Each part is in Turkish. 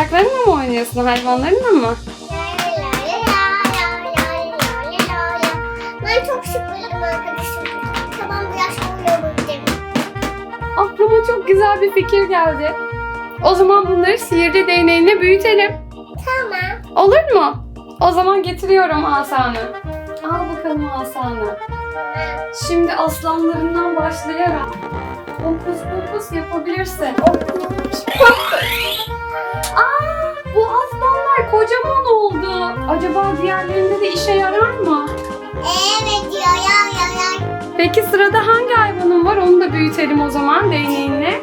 Oyuncaklarınla mı oynuyorsun? Hayvanlarınla mı? Ben çok sıkıldım arkadaşım. Tamam biraz oynayabilirim. Aklıma çok güzel bir fikir geldi. O zaman bunları sihirli değneğinle büyütelim. Tamam. Olur mu? O zaman getiriyorum asanı. Al bakalım asanı. Şimdi aslanlarından başlayarak fokus fokus yapabilirsin. Aa, diğerlerinde de işe yarar mı? Evet diyor ya ya ya. Peki sırada hangi hayvanın var? Onu da büyütelim o zaman değneğinle.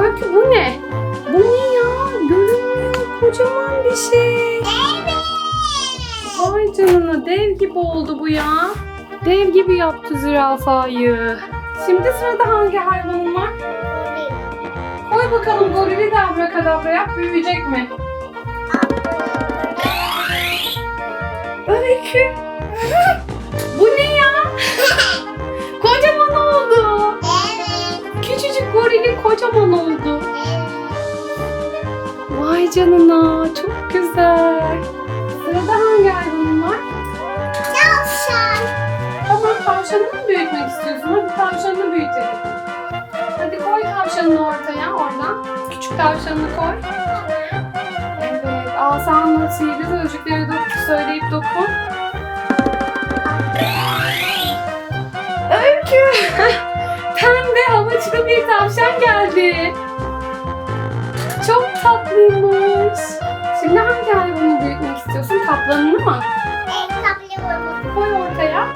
Öykü bu ne? Bu ne ya? Görünmüyor. Kocaman bir şey. Vay canına dev gibi oldu bu ya. Dev gibi yaptı zürafayı. Şimdi sırada hangi hayvanın var? Koy bakalım gorili de abrakadabra yap büyüyecek mi? Öykü. bu ne ya? kocaman oldu. Evet. Küçücük gorili kocaman oldu. Vay canına çok güzel. Sırada hangi hayvanın var? Tavşan. Tamam tavşanı mı büyütmek istiyorsun? Hadi tavşanını büyütelim. Hadi koy tavşanını ortaya oradan. Küçük tavşanını koy. Asanla sihirli sözcükleri dok söyleyip dokun. Öykü! Pembe havuçlu bir tavşan geldi. Çok tatlıymış. Şimdi hangi hayvanı büyütmek istiyorsun? Kaplanını mı? Evet kaplıyorum. Koy ortaya.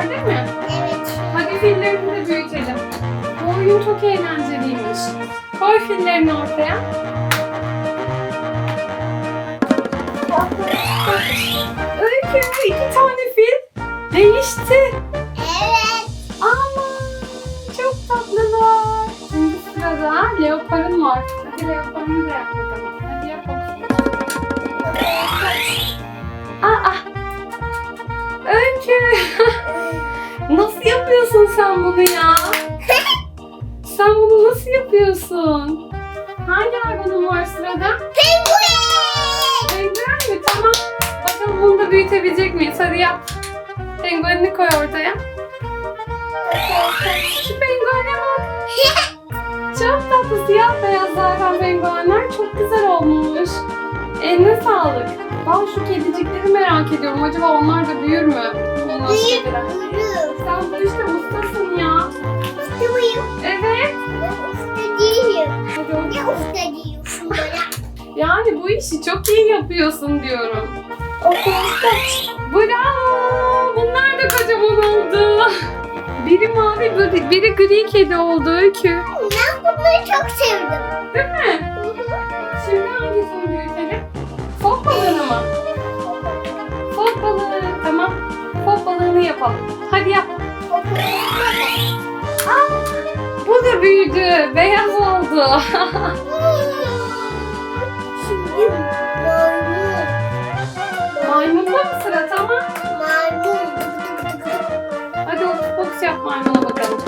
Fillerde mi? Evet. Hadi fillerini de büyütelim. Bu oyun çok eğlenceliymiş. Koy fillerini ortaya. Öykü iki tane fil değişti. Evet. Ama çok tatlılar. Şimdi sırada leoparın var. Hadi leoparını da yap bakalım. Öykü. nasıl yapıyorsun sen bunu ya? Sen bunu nasıl yapıyorsun? Hangi hayvanın var sırada? Penguen. Penguen mi? Tamam. Bakalım bunu da büyütebilecek miyiz? Hadi yap. Penguenini koy ortaya. Şu penguene bak. Çok tatlı siyah beyaz zaten penguenler. Çok güzel olmuş. Eline sağlık. Ben şu kedicikleri merak ediyorum. Acaba onlar da büyür mü? Büyük kediler. büyük. Sen bu işte ustasın ya. Usta mıyım? Evet. Ben usta değilim. Hadi o- Ne usta diyorsun bana? Yani bu işi çok iyi yapıyorsun diyorum. Okey usta. Bravo! Bunlar da kocaman oldu. Biri mavi, biri, biri gri kedi oldu Öykü. Ben bunları çok sevdim. Değil mi? Hı hı. Şimdi hangisini mı? Fok balığı. Tamam. Fok balığını yapalım. Hadi yap. Aa, bu da büyüdü. Beyaz oldu. Şimdi maymun. Maymunda mı sıra? Tamam. Maymun. Hadi otur fokus yap maymuna bakalım.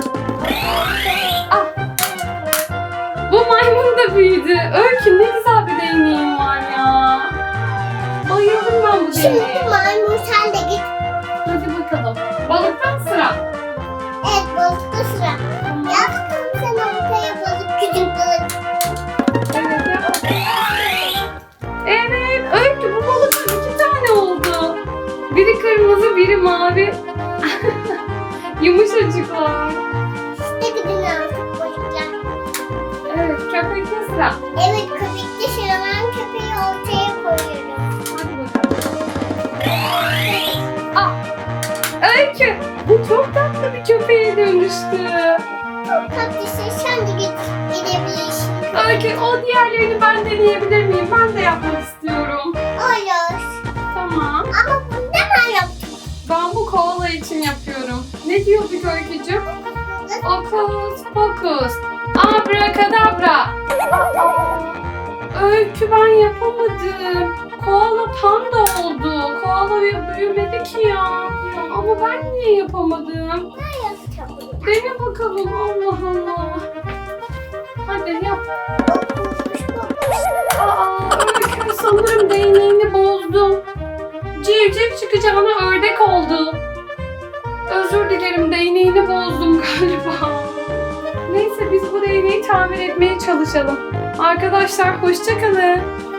Ah. Bu maymun da büyüdü. Öykü ne güzel bir değneğin var ya. Bayıldım ben bu Şimdi değneğe. maymun sen de git. Hadi bakalım. Balıktan sıra. Evet balıkta sıra. Ya bakalım sen ortaya balık küçük balık. Evet yap. Evet Öykü bu balıklar iki tane oldu. Biri kırmızı biri mavi. Yumuşacıklar. İşte gidin artık balıklar. Evet köpekte sıra. Evet Bu çok tatlı bir köpeğe dönüştü. Çok tatlısın sen de git gidebilirsin. Öykü o diğerlerini ben deneyebilir miyim? Ben de yapmak istiyorum. Olur. Tamam. Ama bunu da ben yaptım. Ben bu koala için yapıyorum. Ne diyorduk Öykücüğüm? Okus pokus. Abrakadabra. Öykü ben yapamadım. Koala panda oldu. Koala büyü- büyümedi ki ya. Ama ben niye yapamadım? Ne yapacağım? Dene bakalım Allah Allah. Hadi yap. Aa, Öykü sanırım değneğini bozdum. Civciv çıkacağına ördek oldu. Özür dilerim değneğini bozdum galiba. Neyse biz bu değneği tamir etmeye çalışalım. Arkadaşlar hoşçakalın.